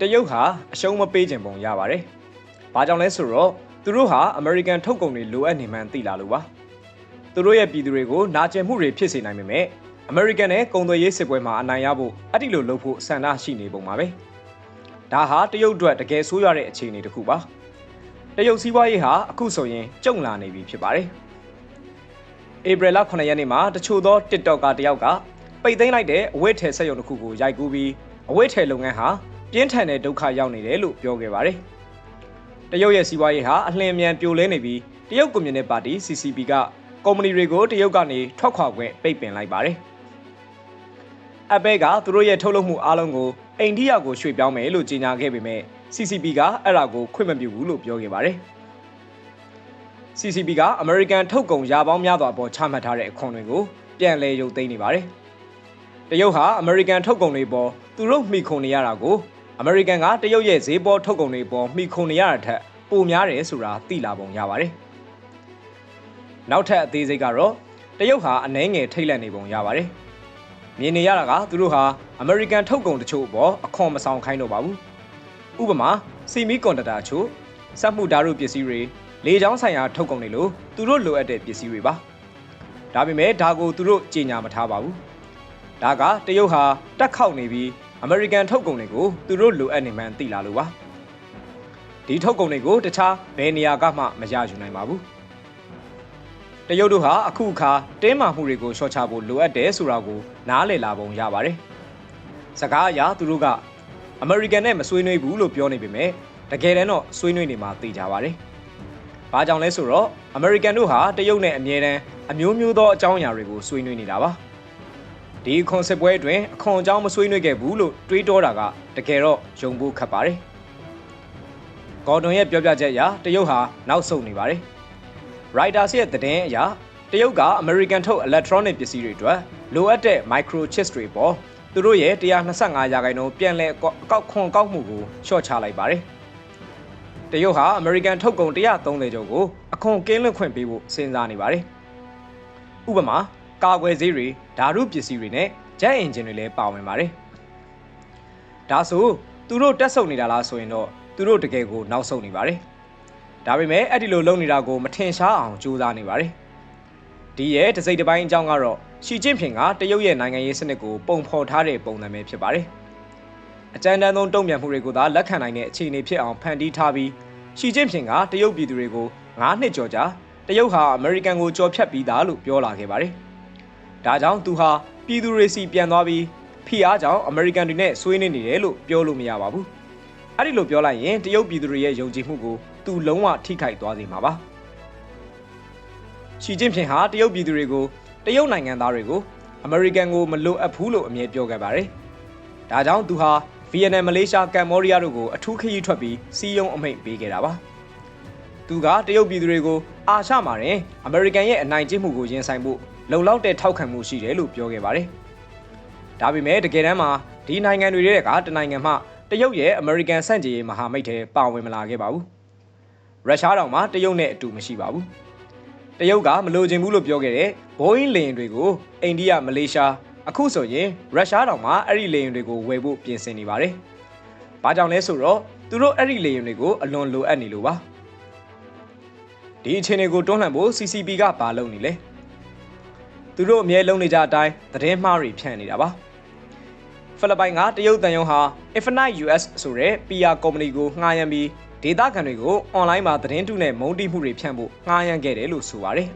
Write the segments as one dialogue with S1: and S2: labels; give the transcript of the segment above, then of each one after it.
S1: တရုတ်ဟာအရှုံးမပေးခြင်းပုံရပါတယ်။ဘာကြောင့်လဲဆိုတော့သူတို့ဟာအမေရိကန်ထုတ်ကုန်တွေလိုအပ်နေမှန်းသိလာလို့ပါ။သူတို့ရဲ့ပြည်သူတွေကိုနာကျင်မှုတွေဖြစ်စေနိုင်ပေမဲ့အမေရိကန်နဲ့ကုန်သွယ်ရေးစစ်ပွဲမှာအနိုင်ရဖို့အဲ့ဒီလိုလုပ်ဖို့ဆန္ဒရှိနေပုံပါပဲ။ဒါဟာတရုတ်အတွက်တကယ်ဆိုးရွားတဲ့အခြေအနေတစ်ခုပါ။တရုတ်စီးပွားရေးဟာအခုဆိုရင်ကျုံလာနေပြီဖြစ်ပါတယ်။ဧပြီလ9ရက်နေ့မှာတချို့သော TikToker တယောက်ကပိတ်သိမ်းလိုက်တဲ့အဝတ်ထည်စက်ရုံတစ်ခုကိုရိုက်ကူးပြီးအဝတ်ထည်လုပ်ငန်းဟာ ပြင်းထန်တဲ့ဒုက္ခရောက်နေတယ်လို့ပြောခဲ့ပါတယ်။တရုတ်ရဲ့စီးပွားရေးဟာအလင်းအမြန်ပြိုလဲနေပြီးတရုတ်ကွန်မြူနတီပါတီ CCP ကကုမ္ပဏီတွေကိုတရုတ်ကနေထွက်ခွာခွင့်ပိတ်ပင်လိုက်ပါတယ်။ Apple ကသူတို့ရဲ့ထုတ်လုပ်မှုအားလုံးကိုအိန္ဒိယကိုရွှေ့ပြောင်းမယ်လို့ကြေညာခဲ့ပေမဲ့ CCP ကအဲ့ဒါကိုခွင့်မပြုဘူးလို့ပြောခဲ့ပါတယ်။ CCP ကအမေရိကန်ထုတ်ကုန်ရာပေါင်းများစွာအပေါ်ချမှတ်ထားတဲ့အခွန်တွေကိုပြန်လည်ရုပ်သိမ်းနေပါတယ်။တရုတ်ဟာအမေရိကန်ထုတ်ကုန်တွေပေါ်သူတို့မှီခိုနေရတာကို အမေရိကန်ကတရုတ်ရဲ့ဈေးပေါ်ထုတ်ကုန်တွေပေါ်မှီခိုနေရတာထက်ပိုများတယ်ဆိုတာသိလာပုံရပါတယ်။နောက်ထပ်အသေးစိတ်ကတော့တရုတ်ဟာအနှဲငယ်ထိတ်လန့်နေပုံရပါတယ်။မြင်နေရတာကသူတို့ဟာအမေရိကန်ထုတ်ကုန်တချို့အပေါ်အခွန်မဆောင်ခိုင်းတော့ပါဘူး။ဥပမာစီမီကွန်ဒတာချို့စက်မှုဓာတ်ရုပ်ပစ္စည်းတွေလေချောင်းဆိုင်ရာထုတ်ကုန်တွေလို့သူတို့လိုအပ်တဲ့ပစ္စည်းတွေပါ။ဒါပေမဲ့ဒါကိုသူတို့ကြေညာမထားပါဘူး။ဒါကတရုတ်ဟာတက်ခေါက်နေပြီး အမေရိကန်ထုတ်ကုန်တွေကိုသူတို့လိုအပ်နေမှန်းသိလာလို့ပါဒီထုတ်ကုန်တွေကိုတခြားဘယ်နေရာကမှမရယူနိုင်ပါဘူးတရုတ်တို့ဟာအခုအခါတင်းမာမှုတွေကိုရှော့ချဖို့လိုအပ်တယ်ဆိုတာကိုနားလည်လာပုံရပါတယ်စကားအရသူတို့ကအမေရိကန်နဲ့မဆွေးနွေးဘူးလို့ပြောနေပေမဲ့တကယ်တမ်းတော့ဆွေးနွေးနေမှသိကြပါတယ်ဘာကြောင့်လဲဆိုတော့အမေရိကန်တို့ဟာတရုတ်နဲ့အမြဲတမ်းအမျိုးမျိုးသောအကြောင်းအရာတွေကိုဆွေးနွေးနေတာပါ ဒီခွန်စစ်ပွဲအတွင်းအခွန်အကြောင်းမဆွေးနွေးခဲ့ဘူးလို့တွေးတောတာကတကယ်တော့ယုံဖို့ခက်ပါတယ်။ဂေါ်ဒွန်ရဲ့ပြောပြချက်အရတရုတ်ဟာနောက်ဆုတ်နေပါတယ်။ Reuters ရဲ့သတင်းအရတရုတ်ကအမေရိကန်ထုတ် electronic ပစ္စည်းတွေအတွက်လိုအပ်တဲ့ microchips တွေပေါ်သူတို့ရဲ့125ရာခိုင်နှုန်းပြန်လည်အကောက်ခွန်ကောက်မှုကိုလျှော့ချလိုက်ပါတယ်။တရုတ်ဟာအမေရိကန်ထုတ်ကုန်130ကျော်ကိုအခွန်ကင်းလွတ်ခွင့်ပေးဖို့စဉ်းစားနေပါတယ်။ဥပမာ ကာကွယ်ဆေးတွေဓာတုပစ္စည်းတွေနဲ့ဂျက်အင်ဂျင်တွေလည်းပါဝင်ပါတယ်။ဒါဆိုသူတို့တက်ဆုပ်နေတာလားဆိုရင်တော့သူတို့တကယ်ကိုနောက်ဆုတ်နေပါတယ်။ဒါပေမဲ့အဲ့ဒီလိုလုပ်နေတာကိုမထင်ရှားအောင်ကြိုးစားနေပါတယ်။ဒီရဲ့တစိမ့်တစ်ပိုင်းအကြောင်းကတော့ရှီကျင့်ဖင်ကတရုတ်ရဲ့နိုင်ငံရေးစနစ်ကိုပုံဖော်ထားတဲ့ပုံစံပဲဖြစ်ပါတယ်။အကြမ်းတမ်းဆုံးတုံ့ပြန်မှုတွေကိုသာလက်ခံနိုင်တဲ့အခြေအနေဖြစ်အောင်ဖန်တီးထားပြီးရှီကျင့်ဖင်ကတရုတ်ပြည်သူတွေကို9နှစ်ကျော်ကြာတရုတ်ဟာအမေရိကန်ကိုကြော်ဖြတ်ပြီးသားလို့ပြောလာခဲ့ပါတယ်။ ဒါကြောင့်သူဟာပြည်သူတွေစီပြန်သွားပြီးဖိအားကြောင့်အမေရိကန်တွေနဲ့ဆွေးနွေးနေတယ်လို့ပြောလို့မရပါဘူး။အဲ့ဒီလိုပြောလိုက်ရင်တရုတ်ပြည်သူတွေရဲ့ယုံကြည်မှုကိုသူလုံးဝထိခိုက်သွားစေမှာပါ။ရှီကျင့်ဖျင်ဟာတရုတ်ပြည်သူတွေကိုတရုတ်နိုင်ငံသားတွေကိုအမေရိကန်ကိုမလိုအပ်ဘူးလို့အမြဲပြောခဲ့ပါတယ်။ဒါကြောင့်သူဟာဗီယက်နမ်မလေးရှားကမ်ဘောဒီးယားတို့ကိုအထူးခရီးထွက်ပြီးစီးရုံအမိန့်ပေးခဲ့တာပါ။သူကတရုတ်ပြည်သူတွေကိုအာရှမှာတင်အမေရိကန်ရဲ့အနိုင်ကျင့်မှုကိုရင်ဆိုင်ဖို့ လုံလောက်တဲ့ထောက်ခံမှုရှိတယ်လို့ပြောခဲ့ပါတယ်။ဒါပေမဲ့တကယ်တမ်းမှာဒီနိုင်ငံတွေရဲ့ကတနိုင်ငံမှတရုတ်ရဲ့အမေရိကန်စန့်ကျင်ရေးမဟာမိတ်ထဲပါဝင်မလာခဲ့ပါဘူး။ရုရှားတောင်မှတရုတ်နဲ့အတူမရှိပါဘူး။တရုတ်ကမလိုချင်ဘူးလို့ပြောခဲ့တဲ့ဘိုးအင်းလေယာဉ်တွေကိုအိန္ဒိယမလေးရှားအခုဆိုရင်ရုရှားတောင်မှအဲ့ဒီလေယာဉ်တွေကိုဝယ်ဖို့ပြင်ဆင်နေပါတယ်။ဘာကြောင့်လဲဆိုတော့သူတို့အဲ့ဒီလေယာဉ်တွေကိုအလွန်လိုအပ်နေလို့ပါ။ဒီအခြေအနေကိုတွန်းလှန်ဖို့ CCP ကဘာလုပ်နေလဲ။ သူတို့အမြဲလုံးနေကြအတိုင်းသတင်းမှားတွေဖြန့်နေတာပါဖိလစ်ပိုင်ကတရုတ်တန်ယုံဟာ Infinite US ဆိုတဲ့ PR ကုမ္ပဏီကိုငှားရမ်းပြီးဒေတာခံတွေကိုအွန်လိုင်းမှာသတင်းတုနဲ့မုန်းတီးမှုတွေဖြန့်ဖို့ငှားရမ်းခဲ့တယ်လို့ဆိုပါတယ်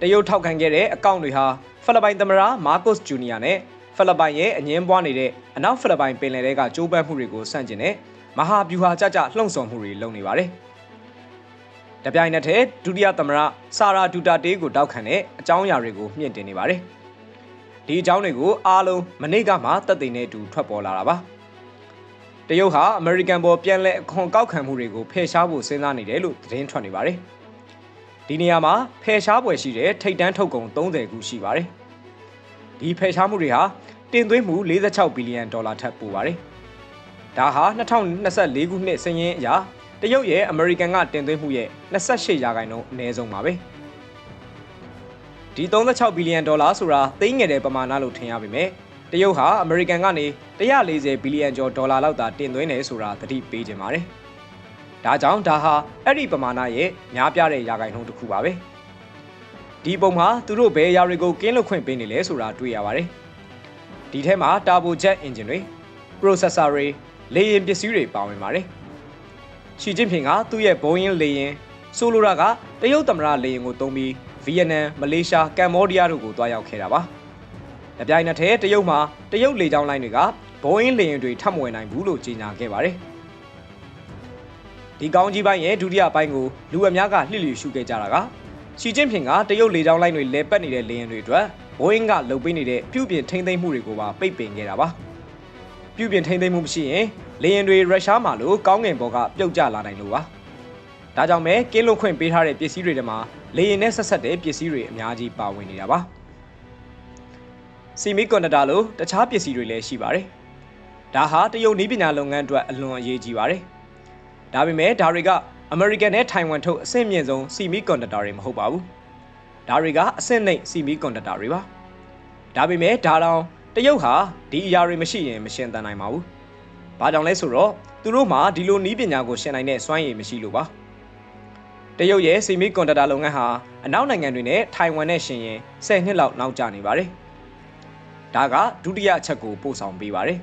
S1: တရုတ်ထောက်ခံခဲ့တဲ့အကောင့်တွေဟာဖိလစ်ပိုင်သမ္မတမားကုစ်ဂျူနီယာနဲ့ဖိလစ်ပိုင်ရဲ့အငင်းပွားနေတဲ့အနောက်ဖိလစ်ပိုင်ပင်လယ်ထဲကကြိုးပမ်းမှုတွေကိုဆန့်ကျင်တဲ့မဟာဗျူဟာကြကြလှုံ့ဆော်မှုတွေလုပ်နေပါတယ်။ တပြိုင်နက်တည်းဒုတိယသမ္မတဆာရာဒူတာတေးကိုတောက်ခံတဲ့အကြောင်းအရာတွေကိုမြင့်တင်နေပါတယ်။ဒီအကြောင်းတွေကိုအားလုံးမနေ့ကမှတက်သိမ်းတဲ့အတူထွက်ပေါ်လာတာပါ။တရုတ်ဟာအမေရိကန်ပေါ်ပြန်လည်အခွန်ကောက်ခံမှုတွေကိုဖယ်ရှားဖို့စဉ်းစားနေတယ်လို့သတင်းထွက်နေပါတယ်။ဒီနေရာမှာဖယ်ရှားပွဲရှိတဲ့ထိတ်တန်းထုတ်ကုန်30ခုရှိပါတယ်။ဒီဖယ်ရှားမှုတွေဟာတင်သွင်းမှု46ဘီလီယံဒေါ်လာထက်ပိုပါတယ်။ဒါဟာ2024ခုနှစ်စည်ရင်းအရာ တရုတ်ရဲ့အမေရိကန်ကတင်သွင်းမှုရဲ့28ရာခိုင်နှုန်းအနည်းဆုံးပါပဲဒီ36ဘီလီယံဒေါ်လာဆိုတာသိငယ်တဲ့ပမာဏလို့ထင်ရပေမဲ့တရုတ်ဟာအမေရိကန်ကနေ140ဘီလီယံကျော်ဒေါ်လာလောက်သာတင်သွင်းတယ်ဆိုတာသတိပေးခြင်းပါတယ်။ဒါကြောင့်ဒါဟာအဲ့ဒီပမာဏရဲ့များပြားတဲ့ရာခိုင်နှုန်းတစ်ခုပါပဲ။ဒီပုံမှာသူတို့ဘယ်အရာတွေကိုကင်းလွတ်ခွင့်ပေးနေလဲဆိုတာတွေ့ရပါတယ်။ဒီထဲမှာ Turbo Jet Engine တွေ Processor တွေလေယာဉ်ပစ္စည်းတွေပါဝင်ပါတယ်။ ရှီကျင်းဖင်ကသူ့ရဲ့ Boeing လေယာဉ်ဆိုလိုတာကတရုတ်သမ္မတလေယာဉ်ကိုတုံးပြီးဗီယက်နမ်မလေးရှားကမ္ဘောဒီးယားတို့ကိုတွားရောက်ခဲ့တာပါ။အပြိုင်နက်ထဲတရုတ်မှာတရုတ်လေကြောင်းလိုင်းတွေကဘိုးအင်းလေယာဉ်တွေထပ်မွေနိုင်ဘူးလို့ကြေညာခဲ့ပါတယ်။ဒီကောင်းကြီးပိုင်းရဲ့ဒုတိယပိုင်းကိုလူအများကလှစ်လျူရှုခဲ့ကြတာကရှီကျင်းဖင်ကတရုတ်လေကြောင်းလိုင်းတွေလဲပတ်နေတဲ့လေယာဉ်တွေအတွက်ဘိုးအင်းကလှုပ်ပေးနေတဲ့ပြုပြင်ထိန်းသိမ်းမှုတွေကိုပါပိတ်ပင်ခဲ့တာပါ။ ပြုပြင်ထိန်းသိမ်းမှုမရှိရင်လေယာဉ်တွေရုရှားမှာလို့ကောင်းငင်ဘော်ကပြုတ်ကျလာနိုင်လို့ပါ။ဒါကြောင့်ပဲကင်းလွတ်ခွင့်ပေးထားတဲ့ပစ္စည်းတွေထဲမှာလေယာဉ်နဲ့ဆက်ဆက်တဲ့ပစ္စည်းတွေအများကြီးပါဝင်နေတာပါစီမီကွန်ဒတာလိုတခြားပစ္စည်းတွေလည်းရှိပါတယ်ဒါဟာတရုတ်နည်းပညာလုပ်ငန်းအတွက်အလွန်အရေးကြီးပါတယ်ဒါပေမဲ့ဒါတွေကအမေရိကန်နဲ့ထိုင်ဝမ်ထုတ်အဆင့်မြင့်ဆုံးစီမီကွန်ဒတာတွေမဟုတ်ပါဘူးဒါတွေကအဆင့်နှိမ့်စီမီကွန်ဒတာတွေပါဒါပေမဲ့ဒါတောင် တရုတ်ဟာဒီအရာတွေမရှိရင်မရှင်းသန်နိုင်ပါဘူးဘာကြောင့်လဲဆိုတော့သူတို့မှာဒီလိုနည်းပညာကိုရှင်းနိုင်တဲ့စွမ်းရည်မရှိလို့ပါတရုတ်ရဲ့စီမီကွန်ဒတာလုပ်ငန်းဟာအနောက်နိုင်ငံတွေနဲ့ထိုင်ဝမ်နဲ့ရှင်ရင်10နှစ်လောက်နောက်ကျနေပါတယ်။ဒါကဒုတိယအချက်ကိုပို့ဆောင်ပေးပါတယ်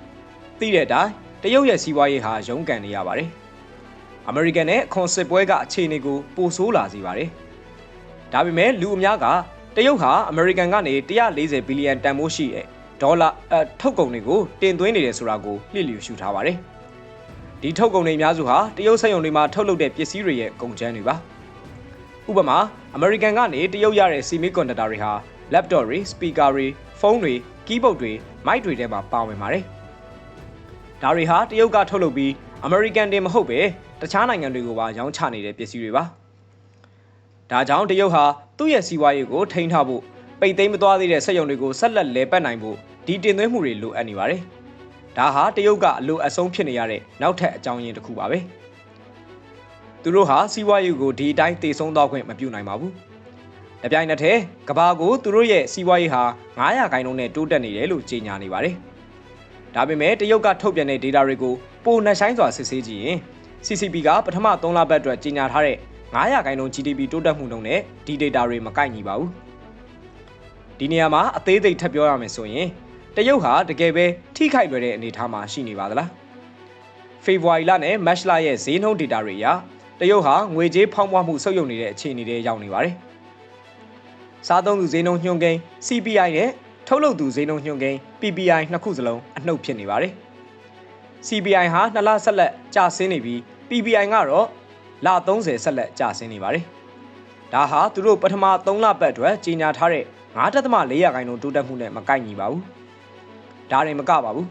S1: ။သိတဲ့အတိုင်းတရုတ်ရဲ့စီးပွားရေးဟာရုန်းကန်နေရပါတယ်။အမေရိကန်နဲ့ခွန်စစ်ပွဲကအခြေအနေကိုပိုဆိုးလာစေပါတယ်။ဒါပေမဲ့လူအများက တရုတ်ဟာအမေရိကန်ကနေ140ဘီလီယံတန်ဖိုးရှိတဲ့ဒေါ်လာအထုတ်ကုန်တွေကိုတင်သွင်းနေတယ်ဆိုတာကိုလှစ်လျူရှုထားပါတယ်။ဒီထုတ်ကုန်တွေအများစုဟာတရုတ်စက်ရုံတွေမှာထုတ်လုပ်တဲ့ပစ္စည်းတွေရဲ့ကုန်ကျန်းတွေပါဥပမာအမေရိကန်ကနေတရုတ်ရတဲ့ဆီမီကွန်ဒတာတွေဟာ laptop တွေ speaker တွေဖုန်းတွေ keyboard တွေ mic တွေထဲမှာပါဝင်ပါတယ်ဒါတွေဟာတရုတ်ကထုတ်လုပ်ပြီးအမေရိကန်တင်မဟုတ်ပဲတခြားနိုင်ငံတွေကိုပါရောင်းချနေတဲ့ပစ္စည်းတွေပါ ဒါကြောင့်တရုတ်ဟာသူ့ရဲ့စီးပွားရေးကိုထိန်းထားဖို့ပိတ်သိမ်းမသွားသေးတဲ့စက်ရုံတွေကိုဆက်လက်လဲပတ်နိုင်ဖို့ဒီတင်သွင်းမှုတွေလိုအပ်နေပါတယ်။ဒါဟာတရုတ်ကအလိုအဆုံးဖြစ်နေရတဲ့နောက်ထပ်အကြောင်းရင်းတစ်ခုပါပဲသူတို့ဟာစီးပွားရေးကိုဒီအတိုင်းတည်ဆုံးသွားခွင့်မပြုနိုင်ပါဘူး။အပြိုင်နက်တည်းကဘာကိုသူတို့ရဲ့စီးပွားရေးဟာ900ခိုင်နှုန်းနဲ့တိုးတက်နေတယ်လို့ကြေညာနေပါတယ်။ဒါပေမဲ့တရုတ်ကထုတ်ပြန်တဲ့ data တွေကိုပိုနှက်ဆိုင်စွာစစ်ဆေးကြည့်ရင် CCP ကပထမ3လပတ်အတွက်ကြေညာထားတဲ့ 900ခိုင်နှုန်း GDP တိုးတက်မှုနှုန်းနဲ့ဒီ data တွေမကိုက်ညီပါဘူး။ဒီနေရာမှာအသေးစိတ်ထပ်ပြောရမယ်ဆိုရင်တရုတ်ဟာတကယ်ပဲထိခိုက်လွယ်တဲ့အနေအထားမှာရှိနေပါသလားဖေဖော်ဝါရီလနဲ့မတ်လရဲ့ဈေးနှုန်းဒေတာတွေအရတရုတ်ဟာငွေကြေးဖောင်းပွားမှုဆုပ်ယုပ်နေတဲ့အခြေအနေတွေရောက်နေပါတယ်စားသုံးသူဈေးနှုန်းညွှန်းကိန်း CPI နဲ့ထုတ်လုပ်သူဈေးနှုန်းညွှန်းကိန်း PPI နှစ်ခုစလုံးအနှုတ်ဖြစ်နေပါတယ် CPI ဟာနှစ်လဆက်လက်ကျဆင်းနေပြီး PPI ကတော့ လ30ဆက်လက်ကျဆင်းနေပါတယ်ဒါဟာသူတို့ပထမ3လပတ်အတွက်ကြီးညာထားတဲ့9.4ရာခိုင်နှုန်းတိုးတက်မှုနဲ့မကိုက်ညီပါဘူးဒါရင်မကပါဘူး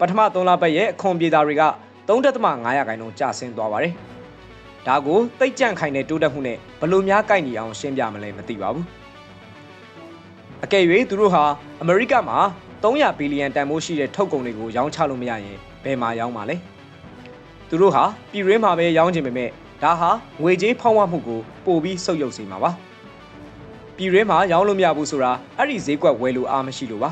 S1: ပထမ3လပတ်ရဲ့အခွန်ပြေတာတွေက3.5ရာခိုင်နှုန်းကျဆင်းသွားပါတယ်ဒါကိုတိတ်ကြန့်ခိုင်တဲ့တိုးတက်မှုနဲ့ဘလို့များကိုက်ညီအောင်ရှင်းပြမလဲမသိပါဘူးအကယ်၍သူတို့ဟာအမေရိကမှာ300ဘီလီယံတန်ဖိုးရှိတဲ့ထုတ်ကုန်တွေကိုရောင်းချလို့မရရင်ဘယ်မှာရောင်းမှာလဲသူတို့ဟာပြည်ရင်းမှာပဲရောင်းချင်ပေမဲ့ ဒါဟာငွေကြေးဖောင်းဝမှုကိုပိုပြီးဆုပ်ယုပ်စေမှာပါပြည်ရင်းမှာရောင်းလို့မရဘူးဆိုတာအဲ့ဒီဈေးကွက်ဝယ်လို့အားမရှိလို့ပါ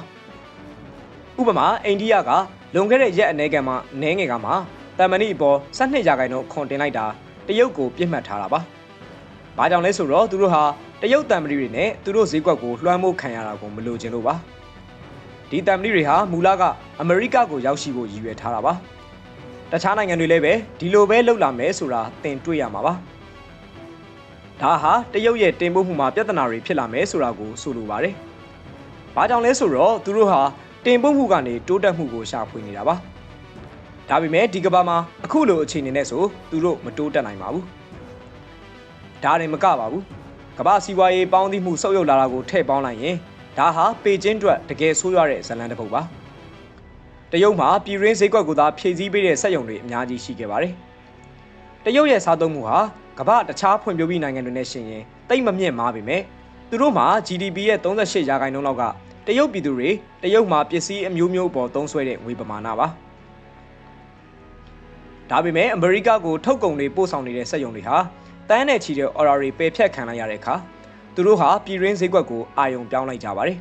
S1: ဥပမာအိန္ဒိယကလွန်ခဲ့တဲ့ရက်အနေကမှာနဲငယ်ကမှာတမန်နီအပေါ်12ရာခိုင်နှုန်းခွန်တင်လိုက်တာတရုတ်ကိုပြစ်မှတ်ထားတာပါ။ဘာကြောင့်လဲဆိုတော့သူတို့ဟာတရုတ်တံမဏိတွေနဲ့သူတို့ဈေးကွက်ကိုလွှမ်းမိုးခံရတာကိုမလိုချင်လို့ပါ။ဒီတံမဏိတွေဟာမူလကအမေရိကကိုရောက်ရှိဖို့ရည်ရွယ်ထားတာပါ။ တခြားနိုင်ငံတွေလည်းပဲဒီလိုပဲလုပ်လာမယ်ဆိုတာသင်တွေ့ရမှာပါ။ဒါဟာတရုတ်ရဲ့တင်ပို့မှုမှာပြဿနာတွေဖြစ်လာမယ်ဆိုတာကိုဆိုလိုပါတယ်။ဘာကြောင့်လဲဆိုတော့သူတို့ဟာတင်ပို့မှုကနေတိုးတက်မှုကိုရှာဖွေနေတာပါ။ဒါပေမဲ့ဒီကဘာမှာအခုလိုအခြေအနေနဲ့ဆိုသူတို့မတိုးတက်နိုင်ပါဘူး။ဒါရင်မကပါဘူး။ကမ္ဘာစီးပွားရေးပေါင်းသီးမှုဆုပ်ယုပ်လာတာကိုထည့်ပေါင်းလိုက်ရင်ဒါဟာပေကျင်းအတွက်တကယ်ဆိုးရွားတဲ့ဇလန်တစ်ပုဒ်ပါ။ တရုတ်မှာပြည်ရင်းဈေးကွက်ကိုသာဖြည့်ဆည်းပေးတဲ့စက်ရုံတွေအများကြီးရှိခဲ့ပါတယ်။တရုတ်ရဲ့စားသုံးမှုဟာကမ္ဘာတခြားဖွံ့ဖြိုးပြီးနိုင်ငံတွေနဲ့ရှင်ရင်တိတ်မမြင့်မားပေမဲ့သူတို့မှာ GDP ရဲ့38ရာခိုင်နှုန်းလောက်ကတရုတ်ပြည်သူတွေတရုတ်မှာပစ္စည်းအမျိုးမျိုးပေါ်သုံးစွဲတဲ့ငွေပမာဏပါဒါပေမဲ့အမေရိကကိုထုတ်ကုန်တွေပို့ဆောင်နေတဲ့စက်ရုံတွေဟာတန်းနဲ့ချီတဲ့ order တွေပယ်ဖြတ်ခံလိုက်ရတဲ့အခါသူတို့ဟာပြည်ရင်းဈေးကွက်ကိုအာရုံပြောင်းလိုက်ကြပါတယ်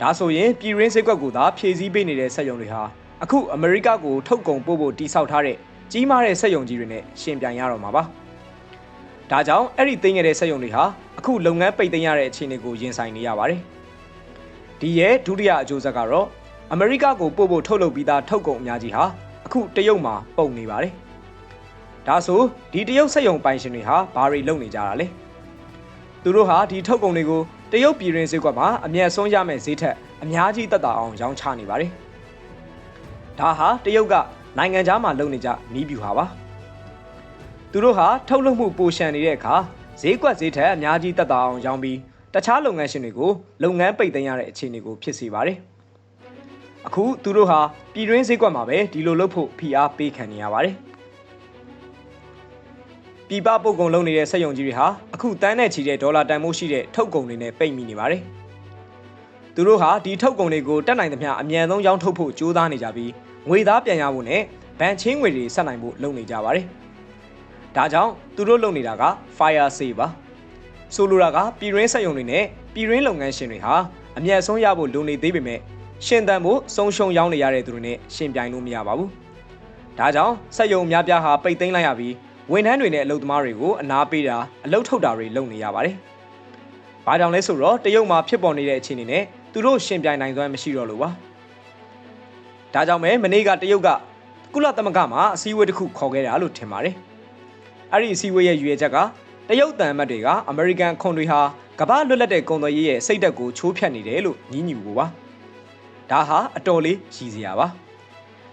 S1: ဒါဆိုရင်ပြည်ရင်းစက်ကွက်ကိုသာဖြည့်ဆည်းပေးနေတဲ့စက်ရုံတွေဟာအခုအမေရိကကိုထုတ်ကုန်ပို့ဖို့တိစောက်ထားတဲ့ကြီးမားတဲ့စက်ရုံကြီးတွေနဲ့ရှင်ပြိုင်ရတော့မှာပါ။ဒါကြောင့်အဲ့ဒီသိမ်းခဲ့တဲ့စက်ရုံတွေဟာအခုလုပ်ငန်းပိတ်သိမ်းရတဲ့အခြေအနေကိုရင်ဆိုင်နေရပါတယ်။ဒီရဲ့ဒုတိယအကျိုးဆက်ကတော့အမေရိကကိုပို့ဖို့ထုတ်လုပ်ပြီးသားထုတ်ကုန်အများကြီးဟာအခုတရုတ်မှာပုံနေပါတယ်။ဒါဆိုဒီတရုတ်စက်ရုံပိုင်ရှင်တွေဟာဘာတွေလုပ်နေကြတာလဲ။သူတို့ဟာဒီထုတ်ကုန်တွေကို တရုတ်ပြည်ရင်းဈေးကွက်မှာအမျက်ဆုံးရမယ့်ဈေးထက်အများကြီးတက်တာအောင်ရောင်းချနေပါတယ်။ဒါဟာတရုတ်ကနိုင်ငံခြားမှာလုပ်နေကြနီးပြူဟာပါ။သူတို့ဟာထုတ်လုပ်မှုပိုရှန်နေတဲ့အခါဈေးကွက်ဈေးထက်အများကြီးတက်တာအောင်ရောင်းပြီးတခြားလုပ်ငန်းရှင်တွေကိုလုပ်ငန်းပိတ်သိမ်းရတဲ့အခြေအနေကိုဖြစ်စေပါတယ်။အခုသူတို့ဟာပြည်တွင်းဈေးကွက်မှာပဲဒီလိုလုပ်ဖို့ဖိအားပေးခံနေရပါတယ်။ ပြည်ပပို့ကုန်လုပ်နေတဲ့စက်ရုံကြီးတွေဟာအခုတန်းနဲ့ချီတဲ့ဒေါ်လာတန်ဖိုးရှိတဲ့ထုတ်ကုန်တွေနဲ့ပိတ်မိနေပါတယ်။သူတို့ဟာဒီထုတ်ကုန်တွေကိုတက်နိုင်သမျှအမြန်ဆုံးရောင်းထုတ်ဖို့ကြိုးစားနေကြပြီးငွေသားပြန်ရဖို့နဲ့ဗန်ချင်းငွေတွေဆက်နိုင်ဖို့လုပ်နေကြပါတယ်။ဒါကြောင့်သူတို့လုပ်နေတာက fire sale ပါ။ဆိုလိုတာကပြည်ရင်းစက်ရုံတွေနဲ့ပြည်ရင်းလုပ်ငန်းရှင်တွေဟာအမျက်ဆုံးရဖို့လိုနေသေးပေမဲ့ရှင်သန်ဖို့ဆုံးရှုံးရောင်းနေရတဲ့သူတွေနဲ့ရှင်ပြိုင်လို့မရပါဘူး။ဒါကြောင့်စက်ရုံအများပြားဟာပိတ်သိမ်းလိုက်ရပြီး ဝန်ထမ်းတွေနဲ့အလုပ်သမားတွေကိုအနာပေးတာအလုပ်ထုတ်တာတွေလုပ်နေရပါတယ်။ဘာကြောင့်လဲဆိုတော့တရုတ်မှာဖြစ်ပေါ်နေတဲ့အခြေအနေနဲ့သူတို့ရှင်ပြိုင်နိုင်စွမ်းမရှိတော့လို့ပါ။ဒါကြောင့်ပဲမနေ့ကတရုတ်ကကုလသမဂ္ဂမှာအစည်းအဝေးတစ်ခုခေါ်ခဲ့တာလို့ထင်ပါတယ်။အဲ့ဒီအစည်းအဝေးရဲ့ရည်ရွယ်ချက်ကတရုတ်တန်အမတ်တွေကအမေရိကန်ခွန်တွေဟာကမ္ဘာလွတ်လပ်တဲ့ကုန်သွယ်ရေးရဲ့စိတ်ဓာတ်ကိုချိုးဖျက်နေတယ်လို့ညှင်းညူဖို့ပါ။ဒါဟာအတော်လေးရည်စရာပါ။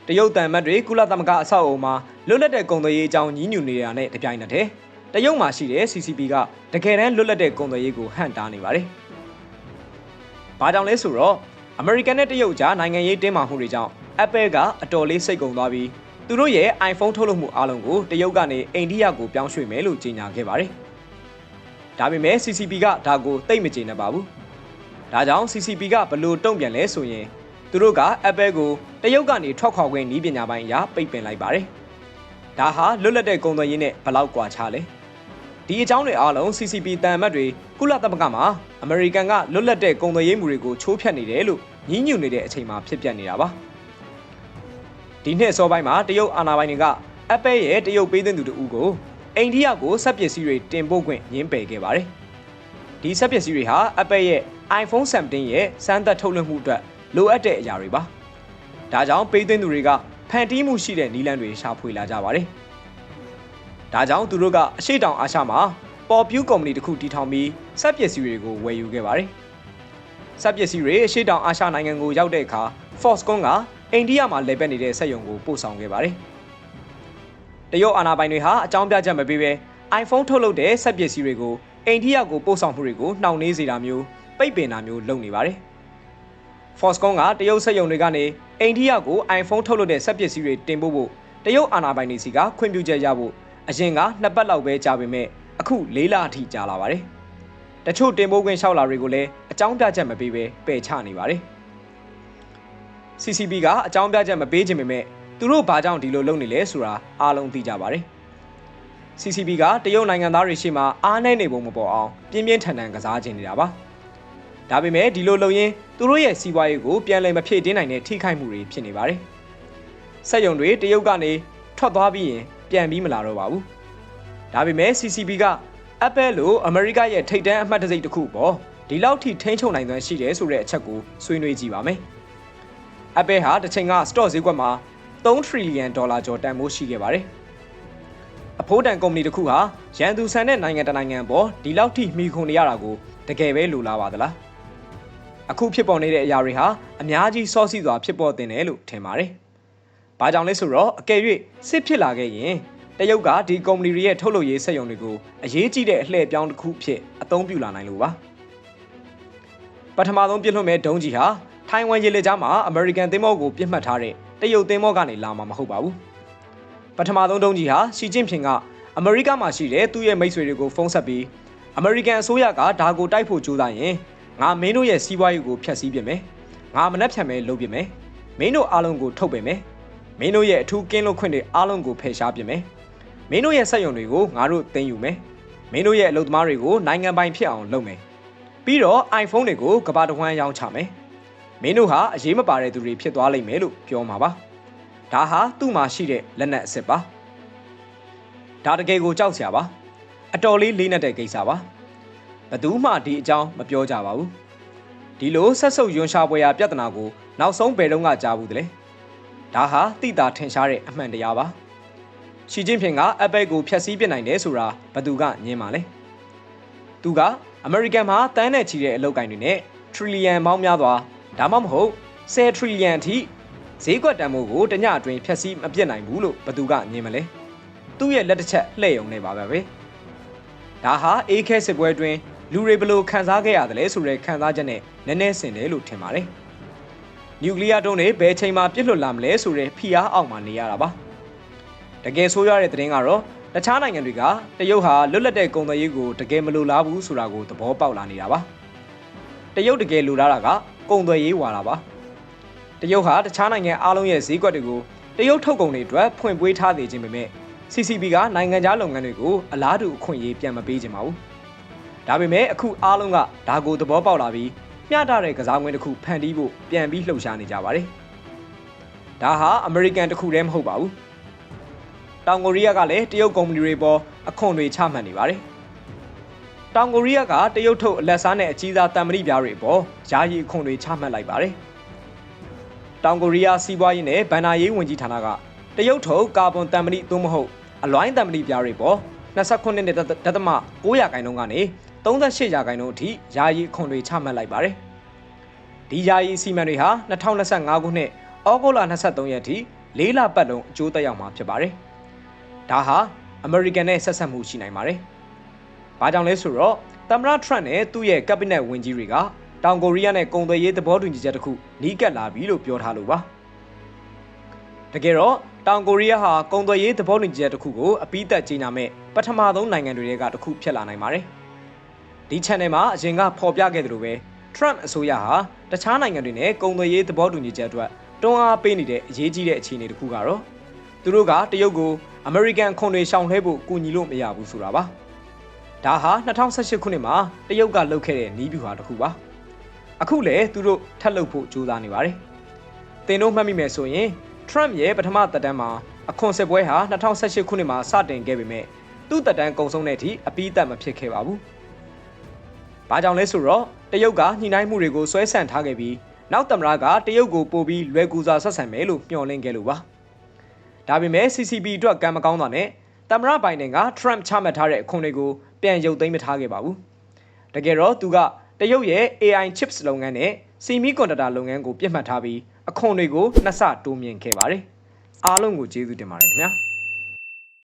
S1: တရုတ်တန်မတ်တွေကုလသမဂ္ဂအဆောက်အအုံမှာလွတ်လပ်တဲ့ကုန်သွယ်ရေးအကြောင်းညှိညူနေတာနဲ့တပြိုင်နက်တည်းတရုတ်မှာရှိတဲ့ CCP ကတကယ်တမ်းလွတ်လပ်တဲ့ကုန်သွယ်ရေးကိုဟန့်တားနေပါတယ်။ဘာကြောင့်လဲဆိုတော့အမေရိကန်နဲ့တရုတ်ကြားနိုင်ငံရေးတင်းမာမှုတွေကြောင့် Apple ကအတော်လေးစိတ်ကုန်သွားပြီးသူတို့ရဲ့ iPhone ထုတ်လုပ်မှုအားလုံးကိုတရုတ်ကနေအိန္ဒိယကိုပြောင်းရွှေ့မယ်လို့ကြေညာခဲ့ပါတယ်။ဒါပေမဲ့ CCP ကဒါကိုတိတ်မကြေနပ်ပါဘူး။ဒါကြောင့် CCP ကဘလို့တုံ့ပြန်လဲဆိုရင် သူတို့က Apple ကိုတရုတ်ကနေထွက်ခွာခွင့်နည်းပညာပိုင်းအရပိတ်ပင်လိုက်ပါတယ်။ဒါဟာလွတ်လပ်တဲ့ကုန်သွယ်ရေးနဲ့ဘလောက်ကွာခြားလဲ။ဒီအကြောင်းတွေအားလုံး CCP တန်အမတ်တွေကုလသမဂ္ဂမှာအမေရိကန်ကလွတ်လပ်တဲ့ကုန်သွယ်ရေးမူတွေကိုချိုးဖျက်နေတယ်လို့ညှဉ်းညူနေတဲ့အချိန်မှာဖြစ်ပျက်နေတာပါ။ဒီနှစ်အစောပိုင်းမှာတရုတ်အာဏာပိုင်တွေက Apple ရဲ့တရုတ်ပေးသွင်းသူတို့ကိုအိန္ဒိယကိုစက်ပစ္စည်းတွေတင်ပို့ခွင့်ညှင်းပယ်ခဲ့ပါတယ်။ဒီစက်ပစ္စည်းတွေဟာ Apple ရဲ့ iPhone 17ရဲ့စမ်းသပ်ထုတ်လွှင့်မှုအတွက် လိုအပ်တဲ့အရာတွေပါ။ဒါကြောင့်ပေးသွင်းသူတွေကဖန်တီးမှုရှိတဲ့နီလန်းတွေရှာဖွေလာကြပါတယ်။ဒါကြောင့်သူတို့ကအရှိတောင်အာရှမှာပေါ်ပြူးကုမ္ပဏီတစ်ခုတည်ထောင်ပြီးစက်ပစ္စည်းတွေကိုဝယ်ယူခဲ့ပါတယ်။စက်ပစ္စည်းတွေအရှိတောင်အာရှနိုင်ငံကိုရောက်တဲ့အခါ Foxconn ကအိန္ဒိယမှာလည်ပတ်နေတဲ့စက်ရုံကိုပို့ဆောင်ခဲ့ပါတယ်။တရုတ်အာဏာပိုင်တွေဟာအကြောင်းပြချက်မပေးဘဲ iPhone ထုတ်လုပ်တဲ့စက်ပစ္စည်းတွေကိုအိန္ဒိယကိုပို့ဆောင်မှုတွေကိုနှောင့်နှေးစေတာမျိုးပိတ်ပင်တာမျိုးလုပ်နေပါတယ်။ Foxconn ကတရုတ်စက်ရုံတွေကနေအိန္ဒိယကို iPhone ထုတ်လုပ်တဲ့စက်ပစ္စည်းတွေတင်ပို့ဖို့တရုတ်အာဏာပိုင်တွေစီကခွင့်ပြုချက်ရဖို့အရင်ကနှစ်ပတ်လောက်ပဲကြာပေမဲ့အခု၄လအထိကြာလာပါတယ်။တချို့တင်ပို့ခွင့်လျှောက်လာတွေကိုလည်းအကြောင်းပြချက်မပေးဘဲပယ်ချနေပါတယ်။ CCP ကအကြောင်းပြချက်မပေးခြင်းပေမဲ့သူတို့ဘာကြောင့်ဒီလိုလုပ်နေလဲဆိုတာအားလုံးသိကြပါတယ်။ CCP ကတရုတ်နိုင်ငံသားတွေရှေ့မှာအားနည်းနေပုံမပေါ်အောင်ပြင်းပြင်းထန်ထန်ကစားခြင်းနေတာပါ။ ဒါပေမဲ့ဒီလိုလုပ်ရင်းသူတို့ရဲ့စီးပွားရေးကိုပြန်လည်မဖြည့်တင်းနိုင်တဲ့ထိခိုက်မှုတွေဖြစ်နေပါတယ်။စက်ရုံတွေတရုတ်ကနေထွက်သွားပြီးရင်ပြန်ပြီးမလာတော့ပါဘူး။ဒါပေမဲ့ CCP က Apple လို့အမေရိကရဲ့ထိပ်တန်းအမှတ်တစိမ့်တစ်ခုပေါ့ဒီလောက်ထိထိန်းချုပ်နိုင်သွမ်းရှိတယ်ဆိုတဲ့အချက်ကိုဆွေးနွေးကြည့်ပါမယ်။ Apple ဟာတစ်ချိန်က stock ဈေးကွက်မှာ3 trillion ဒေါ်လာကျော်တန်ဖိုးရှိခဲ့ပါတယ်။အဖိုးတန်ကုမ္ပဏီတစ်ခုဟာရန်သူဆန်တဲ့နိုင်ငံတနိုင်ငံပေါ်ဒီလောက်ထိမိခွန်နေရတာကိုတကယ်ပဲလိုလားပါသလား။ အခုဖြစ်ပေါ်နေတဲ့အရာတွေဟာအများကြီးစောစီစွာဖြစ်ပေါ်တင်တယ်လို့ထင်ပါတယ်။ဘာကြောင့်လဲဆိုတော့အကယ်၍စစ်ဖြစ်လာခဲ့ရင်တရုတ်ကဒီကုမ္ပဏီတွေရဲ့ထုတ်လုပ်ရေးစက်ရုံတွေကိုအရေးကြီးတဲ့အလှည့်ပြောင်းတစ်ခုဖြစ်အသုံးပြုလာနိုင်လို့ပါ။ပထမဆုံးပြစ်လွှတ်မဲ့ဒုံးကြီးဟာထိုင်ဝမ်ရေလက်ကြားမှာအမေရိကန်သင်္ဘောကိုပြစ်မှတ်ထားတဲ့တရုတ်သင်္ဘောကနေလာမှာမဟုတ်ပါဘူး။ပထမဆုံးဒုံးကြီးဟာရှီကျင့်ဖျင်ကအမေရိကမှာရှိတဲ့သူ့ရဲ့မိတ်ဆွေတွေကိုဖုန်းဆက်ပြီးအမေရိကန်အစိုးရကဒါကိုတိုက်ဖို့ကြိုးစားရင် ငါမင်းတို့ရဲ့စီးပွားရေးကိုဖျက်ဆီးပြမယ်ငါမနှက်ဖြတ်မယ်လုပ်ပြမယ်မင်းတို့အားလုံးကိုထုတ်ပယ်မယ်မင်းတို့ရဲ့အထူးကင်းလွတ်ခွင့်တွေအားလုံးကိုဖယ်ရှားပြမယ်မင်းတို့ရဲ့စက်ရုံတွေကိုငါတို့သိမ်းယူမယ်မင်းတို့ရဲ့အလုပ်သမားတွေကိုနိုင်ငံပိုင်ဖြစ်အောင်လုပ်မယ်ပြီးတော့ iPhone တွေကိုကမ္ဘာတစ်ဝန်းရောင်းချမယ်မင်းတို့ဟာအရေးမပါတဲ့သူတွေဖြစ်သွားလိမ့်မယ်လို့ပြောမှာပါဒါဟာသူ့မှာရှိတဲ့လက်နက်အစစ်ပါဒါတကယ်ကိုကြောက်စရာပါအတော်လေးလေးနက်တဲ့ကိစ္စပါ ဘသူမှဒီအကြောင်းမပြောကြပါဘူးဒီလိုဆက်ဆုပ်ယွန်ရှာပွဲရာပြဿနာကိုနောက်ဆုံးဘယ်တော့မှကြားဘူးတလဲဒါဟာတိတာထင်ရှားတဲ့အမှန်တရားပါရှီကျင်းဖင်ကအပက်ကိုဖျက်ဆီးပစ်နိုင်တယ်ဆိုတာဘသူကညင်းပါလဲသူကအမေရိကန်မှာတန်းနဲ့ချီတဲ့အလုပ်ကိုင်တွေနဲ့ထရီလီယံပေါင်းများစွာဒါမှမဟုတ်10ထရီလီယံအထိဈေးကွက်တန်ဖိုးကိုတညအတွင်းဖျက်ဆီးမပစ်နိုင်ဘူးလို့ဘသူကညင်းမလဲသူ့ရဲ့လက်တစ်ချက်လှည့်ုံနေပါပဲပဲဒါဟာအေးခဲစစ်ပွဲအတွင်း လူတွေဘယ်လိုခံစားခဲ့ရတယ်လဲဆိုတဲ့ခံစားချက်နဲ့နည်းနည်းဆင်တယ်လို့ထင်ပါတယ်နျူကလ িয়ার တုံးတွေဘယ်ချိန်မှပြစ်လွတ်လာမလဲဆိုတဲ့ဖိအားအောက်မှာနေရတာပါတကယ်ဆိုးရတဲ့သတင်းကတော့တခြားနိုင်ငံတွေကတရုတ်ဟာလွတ်လပ်တဲ့ကုန်သွယ်ရေးကိုတကယ်မလိုလားဘူးဆိုတာကိုသဘောပေါက်လာနေတာပါတရုတ်တကယ်လိုလားတာကကုန်သွယ်ရေးဝါတာပါတရုတ်ဟာတခြားနိုင်ငံအားလုံးရဲ့ဈေးကွက်တွေကိုတရုတ်ထုတ်ကုန်တွေအတွက်ဖွင့်ပွေးထားသေးခြင်းပဲမဲ့ CCP ကနိုင်ငံခြားလုပ်ငန်းတွေကိုအလားတူအခွင့်အရေးပြန်မပေးခြင်းပါဘူး ဒါပေမဲ့အခုအားလုံးကဒါကိုသဘောပေါက်လာပြီးမျှတတဲ့ကစားကွင်းတစ်ခုဖန်တီးဖို့ပြန်ပြီးလှုပ်ရှားနေကြပါတယ်ဒါဟာအမေရိကန်တစ်ခုတည်းမဟုတ်ပါဘူးတောင်ကိုရီးယားကလည်းတရုတ်ကုမ္ပဏီတွေပေါ်အခွန်တွေချမှတ်နေပါတယ်။တောင်ကိုရီးယားကတရုတ်ထုတ်အလက်စားနဲ့အကြီးစားတံမဏိပြားတွေပေါ်ယာယီအခွန်တွေချမှတ်လိုက်ပါတယ်။တောင်ကိုရီးယားစီးပွားရေးနဲ့ဗန်နာရေးဝန်ကြီးဌာနကတရုတ်ထုတ်ကာဗွန်တံမဏိသို့မဟုတ်အလွိုင်းတံမဏိပြားတွေပေါ်29နှစ်ဒသမ9ရာခိုင်နှုန်းကနေ 38ရာခိုင်နှုန်းအထိယာယီအခွန်တွေချမှတ်လိုက်ပါတယ်။ဒီယာယီစီမံတွေဟာ2025ခုနှစ်ဩဂုတ်လ23ရက်ထိ၄လပတ်လုံးအကျိုးသက်ရောက်မှာဖြစ်ပါတယ်။ဒါဟာအမေရိကန်နဲ့ဆက်ဆက်မှုရှိနိုင်ပါတယ်။ဘာကြောင့်လဲဆိုတော့သမ္မတထရန့်နဲ့သူ့ရဲ့ကက်ဘိနက်ဝန်ကြီးတွေကတောင်ကိုရီးယားနဲ့ကုန်သွယ်ရေးသဘောတူညီချက်တစ်ခုနီးကပ်လာပြီလို့ပြောထားလို့ပါ။တကယ်တော့တောင်ကိုရီးယားဟာကုန်သွယ်ရေးသဘောတူညီချက်တစ်ခုကိုအပိသက်ကြေညာမဲ့ပထမဆုံးနိုင်ငံတွေကတစ်ခုဖြစ်လာနိုင်ပါတယ်။ ဒီ channel မှာအရင်ကဖော်ပြခဲ့သလိုပဲ Trump အစိုးရဟာတခြားနိုင်ငံတွေနဲ့ကုန်သွယ်ရေးသဘောတူညီချက်အတွက်တွန်းအားပေးနေတဲ့အရေးကြီးတဲ့အခြေအနေတစ်ခုကတော့သူတို့ကတရုတ်ကိုအမေရိကန်ခွန်တွေရှောင်လှဲဖို့ကူညီလို့မရဘူးဆိုတာပါဒါဟာ2018ခုနှစ်မှာတရုတ်ကလုပ်ခဲ့တဲ့နီးဗျူဟာတစ်ခုပါအခုလည်းသူတို့ထပ်လုပ်ဖို့ကြိုးစားနေပါတယ်သင်တို့မှတ်မိမယ်ဆိုရင် Trump ရဲ့ပထမသက်တမ်းမှာအခွန်စစ်ပွဲဟာ2018ခုနှစ်မှာစတင်ခဲ့ပေမဲ့သူ့သက်တမ်းကုန်ဆုံးတဲ့အထိအပြီးသက်မဖြစ်ခဲ့ပါဘူး။ ဘာကြောင့်လဲဆိုတော့တရုတ်ကညှိနှိုင်းမှုတွေကိုဆွဲဆန့်ထားခဲ့ပြီးနောက်သမ္မတကတရုတ်ကိုပို့ပြီးလွယ်ကူစွာဆက်ဆံမယ်လို့မျှော်လင့်ခဲ့လို့ပါ။ဒါပေမဲ့ CCP အတွက်ကံမကောင်းတာနဲ့သမ္မတဘိုင်ဒန်က Trump ချမှတ်ထားတဲ့အခွန်တွေကိုပြန်ရုပ်သိမ်းမထားခဲ့ပါဘူး။တကယ်တော့သူကတရုတ်ရဲ့ AI chips လုပ်ငန်းနဲ့ semiconductor လုပ်ငန်းကိုပြစ်မှတ်ထားပြီးအခွန်တွေကိုနှစ်ဆတိုးမြင့်ခဲ့ပါတယ်။အားလုံးကိုကျေးဇူးတင်ပါတယ်ခင်ဗျာ။